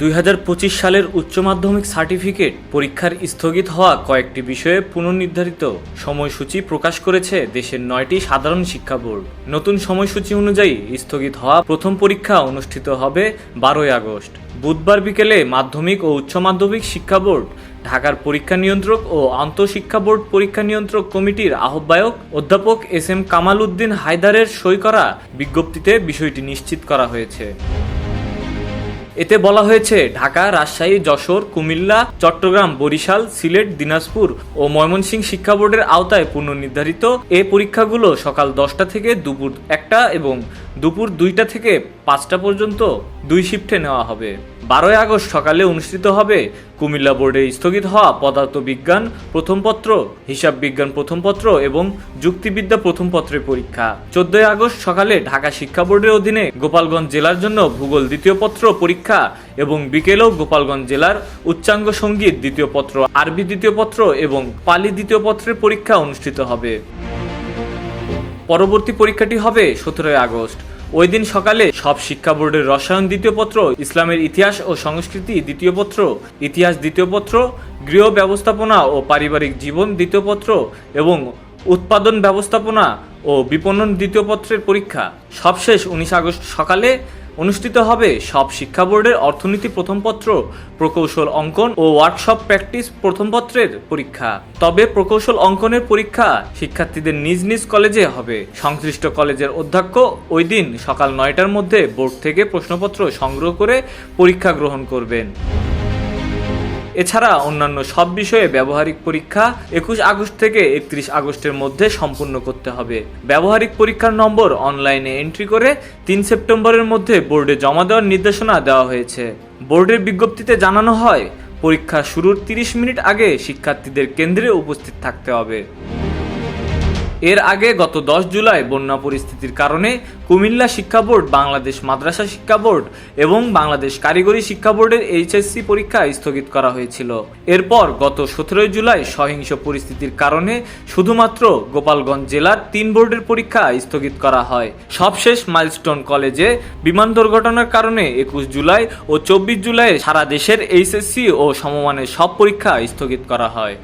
দুই হাজার পঁচিশ সালের উচ্চ মাধ্যমিক সার্টিফিকেট পরীক্ষার স্থগিত হওয়া কয়েকটি বিষয়ে পুনর্নির্ধারিত সময়সূচি প্রকাশ করেছে দেশের নয়টি সাধারণ শিক্ষা বোর্ড। নতুন সময়সূচি অনুযায়ী স্থগিত হওয়া প্রথম পরীক্ষা অনুষ্ঠিত হবে বারোই আগস্ট। বুধবার বিকেলে মাধ্যমিক ও উচ্চ মাধ্যমিক শিক্ষা বোর্ড, ঢাকার পরীক্ষা নিয়ন্ত্রক ও আন্তঃশিক্ষা বোর্ড পরীক্ষা নিয়ন্ত্রক কমিটির আহ্বায়ক অধ্যাপক এস এম কামাল উদ্দিন হায়দারের সই করা বিজ্ঞপ্তিতে বিষয়টি নিশ্চিত করা হয়েছে। এতে বলা হয়েছে, ঢাকা, রাজশাহী, যশোর, কুমিল্লা, চট্টগ্রাম, বরিশাল, সিলেট, দিনাজপুর ও ময়মনসিংহ শিক্ষা বোর্ডের আওতায় পুনর্নির্ধারিত এ পরীক্ষাগুলো সকাল দশটা থেকে দুপুর একটা এবং দুপুর দুইটা থেকে পাঁচটা পর্যন্ত দুই শিফটে নেওয়া হবে। বারোই আগস্ট সকালে অনুষ্ঠিত হবে। কুমিল্লা বোর্ডে স্থগিত হওয়া পদার্থবিজ্ঞান প্রথম পত্র, হিসাব বিজ্ঞান প্রথম পত্র এবং যুক্তিবিদ্যা প্রথম পত্রের পরীক্ষা। চোদ্দই আগস্ট সকালে ঢাকা শিক্ষা বোর্ডের অধীনে গোপালগঞ্জ জেলার জন্য ভূগোল দ্বিতীয় পত্র পরীক্ষা এবং বিকেলেও গোপালগঞ্জ জেলার উচ্চাঙ্গ সংগীত দ্বিতীয় পত্র, আরবি দ্বিতীয় পত্র এবং পালি দ্বিতীয় পত্রের পরীক্ষা অনুষ্ঠিত হবে। পরবর্তী পরীক্ষাটি হবে সতেরোই আগস্ট। ওই দিন সকালে সব শিক্ষা বোর্ডের রসায়ন দ্বিতীয় পত্র, ইসলামের ইতিহাস ও সংস্কৃতি দ্বিতীয় পত্র, ইতিহাস দ্বিতীয় পত্র, গৃহ ব্যবস্থাপনা ও পারিবারিক জীবন দ্বিতীয় পত্র এবং উৎপাদন ব্যবস্থাপনা ও বিপণন দ্বিতীয় পত্রের পরীক্ষা। সবশেষ উনিশ আগস্ট সকালে অনুষ্ঠিত হবে সব শিক্ষা বোর্ডের অর্থনীতি প্রথমপত্র প্রকৌশল অঙ্কন ও ওয়ার্কশপ প্র্যাকটিস প্রথম পত্রের পরীক্ষা। তবে প্রকৌশল অঙ্কনের পরীক্ষা শিক্ষার্থীদের নিজ নিজ কলেজে হবে। সংশ্লিষ্ট কলেজের অধ্যক্ষ ওই দিন সকাল নয়টার মধ্যে বোর্ড থেকে প্রশ্নপত্র সংগ্রহ করে পরীক্ষা গ্রহণ করবেন। এছাড়া অন্যান্য সব বিষয়ে ব্যবহারিক পরীক্ষা একুশ আগস্ট থেকে একত্রিশ আগস্টের মধ্যে সম্পূর্ণ করতে হবে। ব্যবহারিক পরীক্ষার নম্বর অনলাইনে এন্ট্রি করে তিন সেপ্টেম্বরের মধ্যে বোর্ডে জমা দেওয়ার নির্দেশনা দেওয়া হয়েছে। বোর্ডের বিজ্ঞপ্তিতে জানানো হয়, পরীক্ষা শুরুর 30 মিনিট আগে শিক্ষার্থীদের কেন্দ্রে উপস্থিত থাকতে হবে। এর আগে গত দশ জুলাই বন্যা পরিস্থিতির কারণে কুমিল্লা শিক্ষা বোর্ড, বাংলাদেশ মাদ্রাসা শিক্ষা বোর্ড এবং বাংলাদেশ কারিগরি শিক্ষা বোর্ডের এইচএসসি পরীক্ষা স্থগিত করা হয়েছিল। এরপর গত সতেরোই জুলাই সহিংস পরিস্থিতির কারণে শুধুমাত্র গোপালগঞ্জ জেলার তিন বোর্ডের পরীক্ষা স্থগিত করা হয়। সবশেষ মাইলস্টোন কলেজে বিমান দুর্ঘটনার কারণে একুশ জুলাই ও চব্বিশ জুলাই সারা দেশের এইচএসসি ও সমমানের সব পরীক্ষা স্থগিত করা হয়।